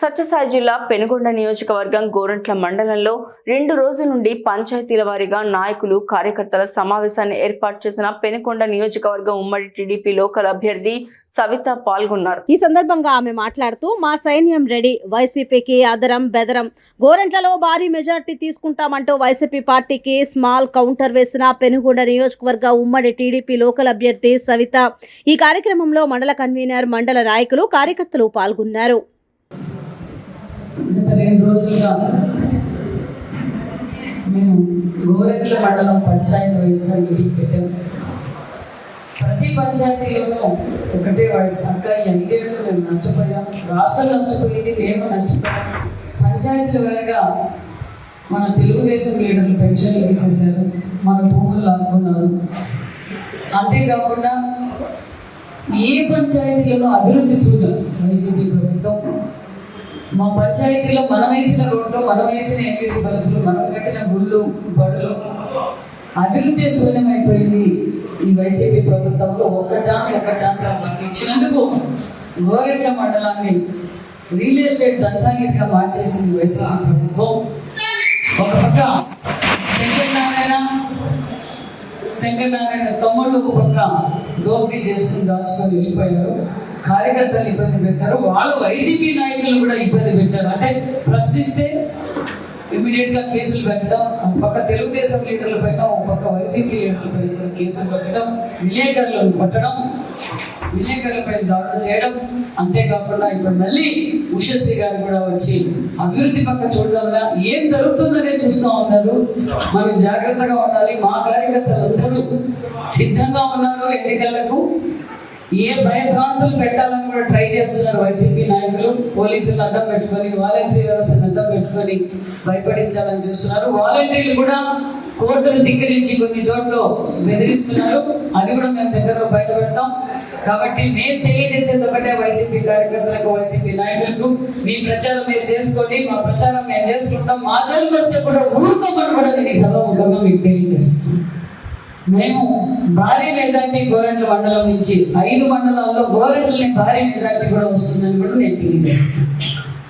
సత్యసాయి జిల్లా పెనుగొండ నియోజకవర్గం గోరంట్ల మండలంలో రెండు రోజుల నుండి పంచాయతీల వారీగా నాయకులు కార్యకర్తల సమావేశాన్ని ఏర్పాటు చేసిన పెనుకొండ నియోజకవర్గం ఉమ్మడి టీడీపీ లోకల్ అభ్యర్థి సవిత పాల్గొన్నారు. ఈ సందర్భంగా ఆమె మాట్లాడుతూ మా సైన్యం రెడీ. వైసీపీకి అదరం బెదరం. గోరంట్లలో భారీ మెజార్టీ తీసుకుంటామంటూ వైసీపీ పార్టీకి స్మాల్ కౌంటర్ వేసిన పెనుగొండ నియోజకవర్గ ఉమ్మడి టీడీపీ లోకల్ అభ్యర్థి సవిత. ఈ కార్యక్రమంలో మండల కన్వీనర్ మండల నాయకులు కార్యకర్తలు పాల్గొన్నారు. రోజులుగా మేము గోరెట్ల మండలం పంచాయతీ వయసులో మీటింగ్ పెట్టాము ప్రతి పంచాయతీలోనూ ఒకటే వయసు. అక్క ఎనిమిదేళ్ళు మేము నష్టపోయాం. రాష్ట్రం నష్టపోయింది మేము నష్టపోయాం. పంచాయతీల వారిగా మన తెలుగుదేశం లీడర్లు పెన్షన్లు తీసేశారు. మన భూములు లాక్కున్నారు. అంతేకాకుండా ఏ పంచాయతీలను అభివృద్ధి సూచన వైసీపీ ప్రభుత్వం మా పంచాయతీలో మనం వేసిన రోడ్లు మనం వేసిన ఎల్ఈడి బలుపులు మనం కట్టిన గుళ్ళు బడులు అభివృద్ధి శూన్యమైపోయింది. ఈ వైసీపీ ప్రభుత్వంలో ఒక్క ఛాన్స్ ఒక్క ఛాన్స్ ఇచ్చినందుకు గోరెట్ల మండలాన్ని రియల్ ఎస్టేట్ దంతాగిరిగా మార్చేసింది వైసీపీ ప్రభుత్వం. ఒక పక్క శంకరనారాయణ శంకరనారాయణ తమ్ముళ్ళు ఒక పక్క దోపిడీ చేసుకుని దాచుకొని వెళ్ళిపోయారు. కార్యకర్తలు ఇబ్బంది పెట్టారు. వాళ్ళు వైసీపీ నాయకులు కూడా ఇబ్బంది పెట్టారు. అంటే ప్రశ్నిస్తే ఇమీడియట్గా కేసులు పెట్టడం ఒక పక్క తెలుగుదేశం లీడర్ల పైన ఒక పక్క వైసీపీ లీడర్ల పైన కూడా కేసులు పెట్టడం విలేకరులను కొట్టడం విలేకరులపై దాడులు చేయడం అంతేకాకుండా ఇప్పుడు మళ్ళీ ఉషశ్రీ గారు కూడా వచ్చి అభివృద్ధి పక్క చూడడం ఏం జరుగుతుందనే చూస్తూ ఉన్నారు. మనం జాగ్రత్తగా ఉండాలి. మా కార్యకర్తలందరూ సిద్ధంగా ఉన్నారు ఎన్నికలకు. ఏ భయభ్రాంతులు పెట్టాలని కూడా ట్రై చేస్తున్నారు వైసీపీ నాయకులు? పోలీసులు అడ్డం పెట్టుకొని వాలంటీర్ వ్యవస్థను అడ్డం పెట్టుకొని భయపడించాలని చూస్తున్నారు. వాలంటీర్లు కూడా కోర్టును ధిక్కరించి కొన్ని చోట్ల బెదిరిస్తున్నారు. అది కూడా మేము దగ్గరలో బయట పెడతాం. కాబట్టి మేము తెలియజేసేది ఒకటే వైసీపీ కార్యకర్తలకు వైసీపీ నాయకులకు మీ ప్రచారం మీరు చేసుకోండి మా ప్రచారం మేము చేసుకుంటాం. మా జోలికి వస్తే కూడా ఊరుకోమని కూడా నేను ఈ సభాముఖంగా మీకు తెలియజేస్తున్నాను మేము భారీ మెజార్టీ గోరెంట్ల మండలం నుంచి ఐదు మండలాల్లో గోరెంట్లని భారీ మెజార్టీ కూడా వస్తుందని కూడా నేను తెలియజేస్తాను